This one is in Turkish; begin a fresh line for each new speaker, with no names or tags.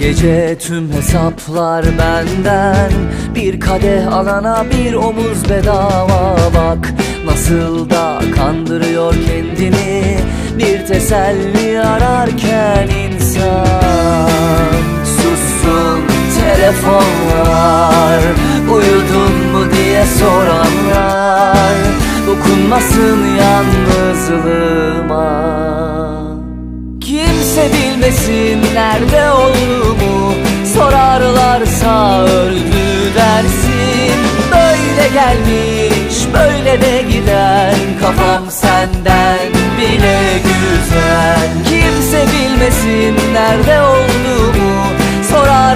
gece tüm hesaplar benden. Bir kadeh alana bir omuz bedava. Bak Nasıl da kandırıyor kendini. Bir teselli ararken insan. Sussun telefonlar. Uyudun mu diye soranlar. Dokunmasın yalnızlığıma. Kimse bilmesin nerede olduğumu gelmiş böyle de gider Kafam senden bile güzel. Kimse bilmesin nerede olduğumu Sorarlarsa